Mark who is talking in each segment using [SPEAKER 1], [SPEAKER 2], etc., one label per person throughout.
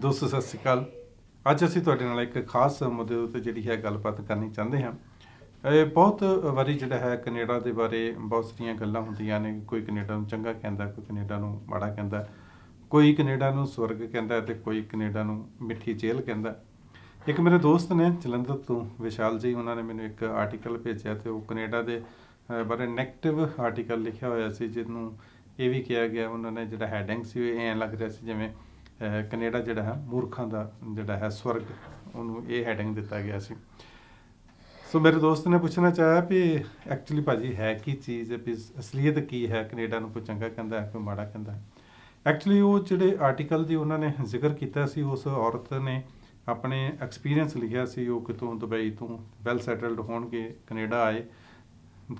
[SPEAKER 1] ਦੋਸਤੋ, ਸਤਿ ਸ਼੍ਰੀ ਅਕਾਲ। ਅੱਜ ਅਸੀਂ ਤੁਹਾਡੇ ਨਾਲ ਇੱਕ ਖਾਸ ਮੁੱਦੇ ਉੱਤੇ ਜਿਹੜੀ ਹੈ ਗੱਲਬਾਤ ਕਰਨੀ ਚਾਹੁੰਦੇ ਹਾਂ। ਇਹ ਬਹੁਤ ਵਾਰੀ ਜਿਹੜਾ ਹੈ ਕੈਨੇਡਾ ਦੇ ਬਾਰੇ ਬਹੁਤ ਸਾਰੀਆਂ ਗੱਲਾਂ ਹੁੰਦੀਆਂ ਨੇ। ਕੋਈ ਕੈਨੇਡਾ ਨੂੰ ਚੰਗਾ ਕਹਿੰਦਾ, ਕੋਈ ਕੈਨੇਡਾ ਨੂੰ ਮਾੜਾ ਕਹਿੰਦਾ, ਕੋਈ ਕੈਨੇਡਾ ਨੂੰ ਸਵਰਗ ਕਹਿੰਦਾ ਤੇ ਕੋਈ ਕੈਨੇਡਾ ਨੂੰ ਮਿੱਠੀ ਜੇਲ੍ਹ ਕਹਿੰਦਾ। ਇੱਕ ਮੇਰੇ ਦੋਸਤ ਨੇ, ਜਲੰਧਰ ਤੋਂ ਵਿਸ਼ਾਲ ਜੀ, ਉਹਨਾਂ ਨੇ ਮੈਨੂੰ ਇੱਕ ਆਰਟੀਕਲ ਭੇਜਿਆ ਤੇ ਉਹ ਕੈਨੇਡਾ ਦੇ ਬਾਰੇ ਨੈਗੇਟਿਵ ਆਰਟੀਕਲ ਲਿਖਿਆ ਹੋਇਆ ਸੀ, ਜਿਹਨੂੰ ਇਹ ਵੀ ਕਿਹਾ ਗਿਆ, ਉਹਨਾਂ ਨੇ ਜਿਹੜਾ ਹੈਡਿੰਗ ਸੀ, ਉਹ ਐਂ ਲੱਗ ਰਿਹਾ ਸੀ ਜਿਵੇਂ ਕੈਨੇਡਾ ਜਿਹੜਾ ਹੈ, ਮੂਰਖਾਂ ਦਾ ਜਿਹੜਾ ਹੈ ਸਵਰਗ, ਉਹਨੂੰ ਇਹ ਹੈਡਿੰਗ ਦਿੱਤਾ ਗਿਆ ਸੀ। ਸੋ ਮੇਰੇ ਦੋਸਤ ਨੇ ਪੁੱਛਣਾ ਚਾਹਿਆ ਵੀ ਐਕਚੁਅਲੀ ਭਾਜੀ ਹੈ ਕੀ ਚੀਜ਼ ਹੈ ਵੀ ਅਸਲੀਅਤ ਕੀ ਹੈ ਕੈਨੇਡਾ ਨੂੰ ਕੋਈ ਚੰਗਾ ਕਹਿੰਦਾ ਹੈ, ਕੋਈ ਮਾੜਾ ਕਹਿੰਦਾ ਹੈ? ਐਕਚੁਅਲੀ ਉਹ ਜਿਹੜੇ ਆਰਟੀਕਲ ਦੀ ਉਹਨਾਂ ਨੇ ਜ਼ਿਕਰ ਕੀਤਾ ਸੀ, ਉਸ ਔਰਤ ਨੇ ਆਪਣੇ ਐਕਸਪੀਰੀਅੰਸ ਲਿਖਿਆ ਸੀ, ਉਹ ਕਿਤੋਂ ਦੁਬਈ ਤੋਂ ਵੈਲ ਸੈਟਲਡ ਹੋਣ ਕੇ ਕੈਨੇਡਾ ਆਏ।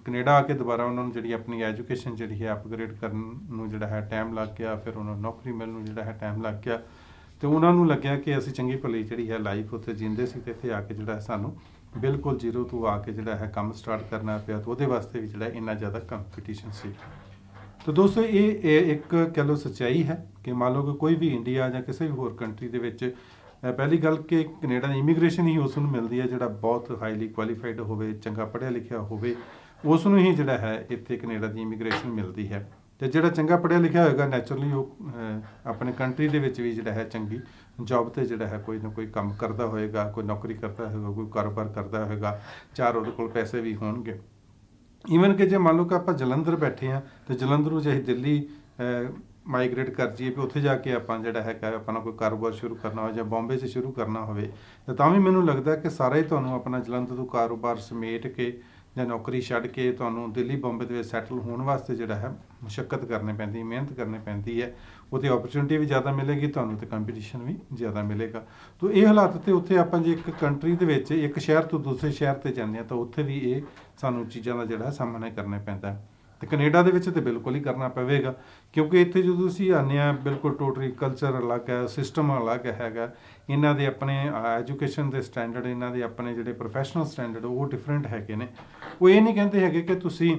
[SPEAKER 1] ਕੈਨੇਡਾ ਆ ਕੇ ਦੁਬਾਰਾ ਉਹਨਾਂ ਨੂੰ ਜਿਹੜੀ ਆਪਣੀ ਐਜੂਕੇਸ਼ਨ ਜਿਹੜੀ ਹੈ ਅਪਗ੍ਰੇਡ ਕਰਨ ਨੂੰ ਜਿਹੜਾ ਹੈ ਟਾਈਮ ਲੱਗ ਗਿਆ, ਫਿਰ ਉਹਨਾਂ ਨੂੰ ਨੌਕਰੀ ਮਿਲਣ ਨੂੰ ਜਿਹੜਾ ਹੈ ਟਾਈਮ ਲੱਗ ਗਿਆ ਤੇ ਉਹਨਾਂ ਨੂੰ ਲੱਗਿਆ ਕਿ ਅਸੀਂ ਚੰਗੀ ਭਲੀ ਜਿਹੜੀ ਹੈ ਲਾਈਫ ਉੱਥੇ ਜਿੰਦੇ ਸੀ ਤੇ ਇੱਥੇ ਆ ਕੇ ਜਿਹੜਾ ਸਾਨੂੰ ਬਿਲਕੁਲ ਜ਼ੀਰੋ ਤੋਂ ਆ ਕੇ ਜਿਹੜਾ ਹੈ ਕੰਮ ਸਟਾਰਟ ਕਰਨਾ ਪਿਆ ਤੇ ਉਹਦੇ ਵਾਸਤੇ ਵੀ ਜਿਹੜਾ ਇੰਨਾ ਜ਼ਿਆਦਾ ਕੰਪੀਟੀਸ਼ਨ ਸੀ। ਤਾਂ ਦੋਸਤੋ, ਇਹ ਇੱਕ ਕਹਿ ਲਓ ਸੱਚਾਈ ਹੈ ਕਿ ਮੰਨ ਲਓ ਕਿ ਕੋਈ ਵੀ ਇੰਡੀਆ ਜਾਂ ਕਿਸੇ ਵੀ ਹੋਰ ਕੰਟਰੀ ਦੇ ਵਿੱਚ ਪਹਿਲੀ ਗੱਲ ਕਿ ਕੈਨੇਡਾ ਦੀ ਇਮੀਗ੍ਰੇਸ਼ਨ ਹੀ ਉਸ ਨੂੰ ਮਿਲਦੀ ਹੈ ਜਿਹੜਾ ਬਹੁਤ ਹਾਈਲੀ ਕੁਆਲੀਫਾਈਡ ਹੋਵੇ, ਚੰਗਾ ਪੜ੍ਹਿਆ ਲਿਖਿਆ ਹੋਵੇ ਉਸ ਨੂੰ ਹੀ ਜਿਹੜਾ ਹੈ ਇੱਥੇ ਕੈਨੇਡਾ ਦੀ ਇਮੀਗ੍ਰੇਸ਼ਨ ਮਿਲਦੀ ਹੈ ਤੇ ਜਿਹੜਾ ਚੰਗਾ ਪੜ੍ਹਿਆ ਲਿਖਿਆ ਹੋਏਗਾ ਨੈਚੁਰਲੀ ਉਹ ਆਪਣੇ ਕੰਟਰੀ ਦੇ ਵਿੱਚ ਵੀ ਜਿਹੜਾ ਹੈ ਚੰਗੀ ਜੌਬ ਤੇ ਜਿਹੜਾ ਹੈ ਕੋਈ ਨਾ ਕੋਈ ਕੰਮ ਕਰਦਾ ਹੋਏਗਾ, ਕੋਈ ਨੌਕਰੀ ਕਰਦਾ ਹੋਏਗਾ, ਕੋਈ ਕਾਰੋਬਾਰ ਕਰਦਾ ਹੋਏਗਾ, ਚਾਰ ਉਹਦੇ ਕੋਲ ਪੈਸੇ ਵੀ ਹੋਣਗੇ। ਈਵਨ ਕਿ ਜੇ ਮੰਨ ਲਓ ਕਿ ਆਪਾਂ ਜਲੰਧਰ ਬੈਠੇ ਆ ਤੇ ਜਲੰਧਰੋਂ ਜੇ ਦਿੱਲੀ ਮਾਈਗ੍ਰੇਟ ਕਰ ਜਾਈਏ, ਵੀ ਉੱਥੇ ਜਾ ਕੇ ਆਪਾਂ ਜਿਹੜਾ ਹੈ ਕਿ ਆਪਣਾ ਕੋਈ ਕਾਰੋਬਾਰ ਸ਼ੁਰੂ ਕਰਨਾ ਹੋਵੇ ਜਾਂ ਬੰਬੇ 'ਚ ਸ਼ੁਰੂ ਕਰਨਾ ਹੋਵੇ, ਤੇ ਤਾਂ ਵੀ ਮੈਨੂੰ ਲੱਗਦਾ ਕਿ ਸਾਰਾ ਹੀ ਤੁਹਾਨੂੰ ਆਪਣਾ ਜਲੰਧਰ ਤੋਂ ਕਾਰੋਬਾਰ ਸਮੇਟ ਕੇ ਜਾਂ ਨੌਕਰੀ ਛੱਡ ਕੇ ਤੁਹਾਨੂੰ ਦਿੱਲੀ, ਬੰਬੇ ਦੇ ਵਿੱਚ ਸੈਟਲ ਹੋਣ ਵਾਸਤੇ ਜਿਹੜਾ ਹੈ ਮੁਸ਼ਕਲ ਕਰਨੀ ਪੈਂਦੀ, ਮਿਹਨਤ ਕਰਨੀ ਪੈਂਦੀ ਹੈ ਉੱਥੇ ਓਪਰਚੁਨਿਟੀ ਵੀ ਜ਼ਿਆਦਾ ਮਿਲੇਗੀ, ਤੁਹਾਨੂੰ ਤੇ ਕੰਪੀਟੀਸ਼ਨ ਵੀ ਜ਼ਿਆਦਾ ਮਿਲੇਗਾ। ਤੋਂ ਇਹ ਹਾਲਾਤ ਤੇ ਉੱਥੇ ਆਪਾਂ ਜੇ ਇੱਕ ਕੰਟਰੀ ਦੇ ਵਿੱਚ ਇੱਕ ਸ਼ਹਿਰ ਤੋਂ ਦੂਸਰੇ ਸ਼ਹਿਰ ਤੇ ਜਾਂਦੇ ਆ ਤਾਂ ਉੱਥੇ ਵੀ ਇਹ ਸਾਨੂੰ ਚੀਜ਼ਾਂ ਦਾ ਜਿਹੜਾ ਸਾਹਮਣਾ ਕਰਨਾ ਪੈਂਦਾ ਹੈ। ਤੇ ਕੈਨੇਡਾ ਦੇ ਵਿੱਚ ਤੇ ਬਿਲਕੁਲ ਹੀ ਕਰਨਾ ਪਵੇਗਾ, ਕਿਉਂਕਿ ਇੱਥੇ ਜਦੋਂ ਤੁਸੀਂ ਆਉਂਦੇ ਆ, ਬਿਲਕੁਲ ਟੋਟਲੀ ਕਲਚਰ ਅਲੱਗ ਹੈ ਸਿਸਟਮ ਅਲੱਗ ਹੈਗਾ, ਇਹਨਾਂ ਦੇ ਆਪਣੇ ਐਜੂਕੇਸ਼ਨ ਦੇ ਸਟੈਂਡਰਡ ਇਹਨਾਂ ਦੇ ਆਪਣੇ ਜਿਹੜੇ ਪ੍ਰੋਫੈਸ਼ਨਲ ਸਟੈਂਡਰਡ ਉਹ ਡਿਫਰੈਂਟ ਹੈਗੇ ਨੇ। ਉਹ ਇਹ ਨਹੀਂ ਕਹਿੰਦੇ ਹੈਗੇ ਕਿ ਤੁਸੀਂ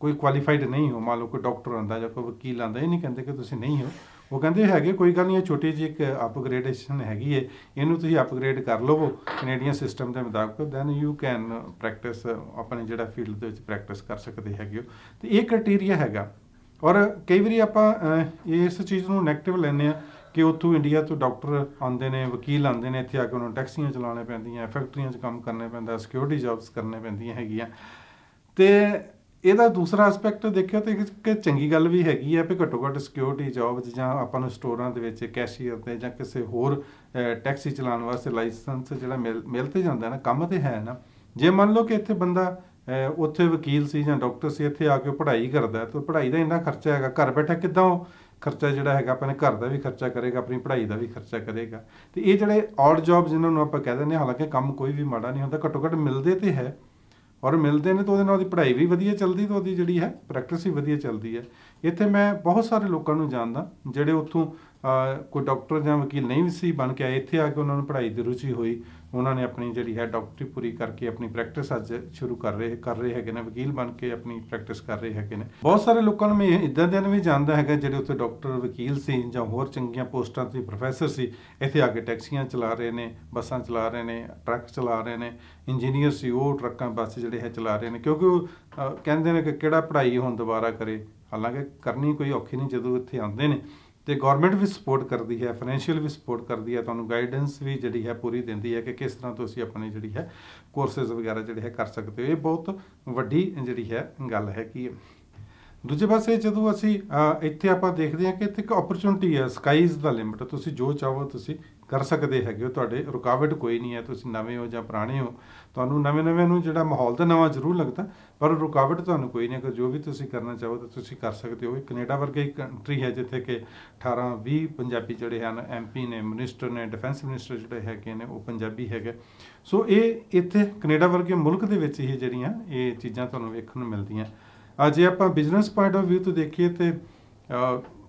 [SPEAKER 1] ਕੋਈ ਕੁਆਲੀਫਾਈਡ ਨਹੀਂ ਹੋ, ਮੰਨ ਲਓ ਕੋਈ ਡਾਕਟਰ ਆਂਦਾ ਜਾਂ ਕੋਈ ਵਕੀਲ ਆਂਦਾ ਇਹ ਨਹੀਂ ਕਹਿੰਦੇ ਕਿ ਤੁਸੀਂ ਨਹੀਂ ਹੋ। ਉਹ ਕਹਿੰਦੇ ਹੈਗੇ, ਕੋਈ ਗੱਲ ਨਹੀਂ, ਇਹ ਛੋਟੀ ਜਿਹੀ ਇੱਕ ਅਪਗ੍ਰੇਡੇਸ਼ਨ ਹੈਗੀ ਹੈ ਇਹਨੂੰ ਤੁਸੀਂ ਅਪਗ੍ਰੇਡ ਕਰ ਲਵੋ ਕੈਨੇਡੀਅਨ ਸਿਸਟਮ ਦੇ ਮੁਤਾਬਕ ਦੈਨ ਯੂ ਕੈਨ ਪ੍ਰੈਕਟਿਸ ਆਪਣੇ ਜਿਹੜਾ ਫੀਲਡ ਦੇ ਵਿੱਚ ਪ੍ਰੈਕਟਿਸ ਕਰ ਸਕਦੇ ਹੈਗੇ ਹੋ। ਤੇ ਇਹ ਕ੍ਰਾਈਟੇਰੀਆ ਹੈਗਾ। ਔਰ ਕਈ ਵਾਰੀ ਆਪਾਂ ਇਸ ਚੀਜ਼ ਨੂੰ ਨੈਗੇਟਿਵ ਲੈਂਦੇ ਆ ਕਿ ਉੱਥੋਂ ਇੰਡੀਆ ਤੋਂ ਡਾਕਟਰ ਆਉਂਦੇ ਨੇ, ਵਕੀਲ ਆਉਂਦੇ ਨੇ, ਇੱਥੇ ਆ ਕੇ ਉਹਨਾਂ ਨੂੰ ਟੈਕਸੀਆਂ ਚਲਾਉਣੇ ਪੈਂਦੀਆਂ ਫੈਕਟਰੀਆਂ 'ਚ ਕੰਮ ਕਰਨੇ ਪੈਂਦਾ ਸਿਕਿਉਰਿਟੀ ਜੌਬਸ ਕਰਨੇ ਪੈਂਦੀਆਂ ਹੈਗੀਆਂ। ਤੇ ਇਹਦਾ ਦੂਸਰਾ ਐਸਪੈਕਟ ਦੇਖਿਓ ਤੇ ਕਿ ਚੰਗੀ ਗੱਲ ਵੀ ਹੈਗੀ ਹੈ ਵੀ ਘੱਟੋ ਘੱਟ ਸਿਕਿਉਰਿਟੀ ਜੌਬਸ ਜਾਂ ਆਪਾਂ ਨੂੰ ਸਟੋਰਾਂ ਦੇ ਵਿੱਚ ਕੈਸ਼ੀਅਰ ਤੇ ਜਾਂ ਕਿਸੇ ਹੋਰ ਟੈਕਸੀ ਚਲਾਉਣ ਵਾਸਤੇ ਲਾਇਸੈਂਸ ਜਿਹੜਾ ਮਿਲ ਮਿਲ ਤੇ ਜਾਂਦਾ ਨਾ, ਕੰਮ ਤੇ ਹੈ ਨਾ। ਜੇ ਮੰਨ ਲਓ ਕਿ ਇੱਥੇ ਬੰਦਾ ਉੱਥੇ ਵਕੀਲ ਸੀ ਜਾਂ ਡਾਕਟਰ ਸੀ, ਇੱਥੇ ਆ ਕੇ ਉਹ ਪੜ੍ਹਾਈ ਕਰਦਾ ਤਾਂ ਪੜ੍ਹਾਈ ਦਾ ਇੰਨਾ ਖਰਚਾ ਹੈਗਾ, ਘਰ ਬੈਠਾ ਕਿੱਦਾਂ ਉਹ ਖਰਚਾ ਜਿਹੜਾ ਹੈਗਾ ਆਪਣੇ ਘਰ ਦਾ ਵੀ ਖਰਚਾ ਕਰੇਗਾ, ਆਪਣੀ ਪੜ੍ਹਾਈ ਦਾ ਵੀ ਖਰਚਾ ਕਰੇਗਾ। ਤੇ ਇਹ ਜਿਹੜੇ ਆਡ ਜੌਬ ਜਿਨ੍ਹਾਂ ਨੂੰ ਆਪਾਂ ਕਹਿ ਦਿੰਦੇ ਹਾਂ, ਹਾਲਾਂਕਿ ਕੰਮ ਕੋਈ ਵੀ ਮਾੜਾ ਨਹੀਂ ਹੁੰਦਾ, ਘੱਟੋ ਘੱਟ ਮਿਲਦੇ ਤੇ ਹੈ। ਔਰ ਮਿਲਦੇ ਨੇ ਤਾਂ ਉਹਦੇ ਨਾਲ ਉਹਦੀ ਪੜ੍ਹਾਈ ਵੀ ਵਧੀਆ ਚੱਲਦੀ ਤੇ ਉਹਦੀ ਜਿਹੜੀ ਹੈ ਪ੍ਰੈਕਟਿਸ ਵੀ ਵਧੀਆ ਚੱਲਦੀ ਹੈ। ਇੱਥੇ ਮੈਂ ਬਹੁਤ ਸਾਰੇ ਲੋਕਾਂ ਨੂੰ ਜਾਣਦਾ ਜਿਹੜੇ ਉੱਥੋਂ ਕੋਈ ਡਾਕਟਰ ਜਾਂ ਵਕੀਲ ਨਹੀਂ ਵੀ ਸੀ ਬਣ ਕੇ ਆਏ, ਇੱਥੇ ਆ ਕੇ ਉਹਨਾਂ ਨੂੰ ਪੜ੍ਹਾਈ ਦੀ ਰੁਚੀ ਹੋਈ। ਉਹਨਾਂ ਨੇ ਆਪਣੀ ਜਿਹੜੀ ਹੈ ਡਾਕਟਰੀ ਪੂਰੀ ਕਰਕੇ ਆਪਣੀ ਪ੍ਰੈਕਟਿਸ ਅੱਜ ਸ਼ੁਰੂ ਕਰ ਰਹੇ ਕਰ ਰਹੇ ਹੈਗੇ ਨੇ, ਵਕੀਲ ਬਣ ਕੇ ਆਪਣੀ ਪ੍ਰੈਕਟਿਸ ਕਰ ਰਹੇ ਹੈਗੇ ਨੇ। ਬਹੁਤ ਸਾਰੇ ਲੋਕਾਂ ਨੂੰ ਮੈਂ ਇਦਾਂ ਦਿਨ ਵੀ ਜਾਣਦਾ ਹੈਗਾ ਜਿਹੜੇ ਉੱਥੇ ਡਾਕਟਰ ਵਕੀਲ ਸੀ ਜਾਂ ਹੋਰ ਚੰਗੀਆਂ ਪੋਸਟਾਂ ਤੇ ਪ੍ਰੋਫੈਸਰ ਸੀ, ਇੱਥੇ ਆ ਕੇ ਟੈਕਸੀਆਂ ਚਲਾ ਰਹੇ ਨੇ, ਬੱਸਾਂ ਚਲਾ ਰਹੇ ਨੇ, ਟਰੱਕ ਚਲਾ ਰਹੇ ਨੇ ਇੰਜੀਨੀਅਰ ਸੀ ਉਹ ਟਰੱਕਾਂ, ਬੱਸ ਜਿਹੜੇ ਹੈ ਚਲਾ ਰਹੇ ਨੇ, ਕਿਉਂਕਿ ਉਹ ਕਹਿੰਦੇ ਨੇ ਕਿ ਕਿਹੜਾ ਪੜ੍ਹਾਈ ਹੁਣ ਦੁਬਾਰਾ ਕਰੇ, ਹਾਲਾਂਕਿ ਕਰਨੀ ਕੋਈ ਔਖੀ ਨਹੀਂ ਜਦੋਂ ਇੱਥੇ ਆਉਂਦੇ ਨੇ। ਤੇ ਗਵਰਨਮੈਂਟ ਵੀ ਸਪੋਰਟ ਕਰਦੀ ਹੈ ਫਾਈਨੈਂਸ਼ੀਅਲ ਵੀ ਸਪੋਰਟ ਕਰਦੀ ਹੈ, ਤੁਹਾਨੂੰ ਗਾਈਡੈਂਸ ਵੀ ਜਿਹੜੀ ਹੈ ਪੂਰੀ ਦਿੰਦੀ ਹੈ ਕਿ ਕਿਸ ਤਰ੍ਹਾਂ ਤੁਸੀਂ ਆਪਣੀ ਜਿਹੜੀ ਹੈ ਕੋਰਸਸ ਵਗੈਰਾ ਜਿਹੜੇ ਹੈ ਕਰ ਸਕਦੇ ਹੋ। ਇਹ ਬਹੁਤ ਵੱਡੀ ਜਿਹੜੀ ਹੈ ਗੱਲ ਹੈ। ਕਿ ਦੂਜੇ ਪਾਸੇ ਜਦੋਂ ਅਸੀਂ ਇੱਥੇ ਆਪਾਂ ਦੇਖਦੇ ਹਾਂ ਕਿ ਇੱਥੇ ਇੱਕ ਓਪਰਚੁਨਿਟੀ ਹੈ ਸਕਾਈਜ਼ ਦਾ ਲਿਮਟ ਤੁਸੀਂ ਜੋ ਚਾਹੋ ਤੁਸੀਂ ਕਰ ਸਕਦੇ ਹੈਗੇ ਹੋ, ਤੁਹਾਡੇ ਰੁਕਾਵਟ ਕੋਈ ਨਹੀਂ ਹੈ, ਤੁਸੀਂ ਨਵੇਂ ਹੋ ਜਾਂ ਪੁਰਾਣੇ ਹੋ, ਤੁਹਾਨੂੰ ਨਵੇਂ ਨਵੇਂ ਨੂੰ ਜਿਹੜਾ ਮਾਹੌਲ ਤਾਂ ਨਵਾਂ ਜ਼ਰੂਰ ਲੱਗਦਾ, ਪਰ ਰੁਕਾਵਟ ਤੁਹਾਨੂੰ ਕੋਈ ਨਹੀਂ, ਅਗਰ ਜੋ ਵੀ ਤੁਸੀਂ ਕਰਨਾ ਚਾਹੋ ਤਾਂ ਤੁਸੀਂ ਕਰ ਸਕਦੇ ਹੋ। ਇਹ ਕੈਨੇਡਾ ਵਰਗੇ ਇੱਕ ਕੰਟਰੀ ਹੈ ਜਿੱਥੇ ਕਿ 18 20 ਪੰਜਾਬੀ ਜਿਹੜੇ ਹਨ ਐਮਪੀ ਨੇ, ਮਿਨਿਸਟਰ ਨੇ, ਡਿਫੈਂਸ ਮਿਨਿਸਟਰ ਜਿਹੜੇ ਹੈਗੇ ਨੇ, ਉਹ ਪੰਜਾਬੀ ਹੈਗੇ। ਸੋ ਇਹ ਇੱਥੇ ਕੈਨੇਡਾ ਵਰਗੇ ਮੁਲਕ ਦੇ ਵਿੱਚ ਹੀ ਜਿਹੜੀਆਂ ਇਹ ਚੀਜ਼ਾਂ ਤੁਹਾਨੂੰ ਵੇਖਣ ਨੂੰ ਮਿਲਦੀਆਂ। ਆ ਜੇ ਆਪਾਂ ਬਿਜ਼ਨਸ ਪੁਆਇੰਟ ਆਫ View ਤੋਂ ਦੇਖੀਏ ਤੇ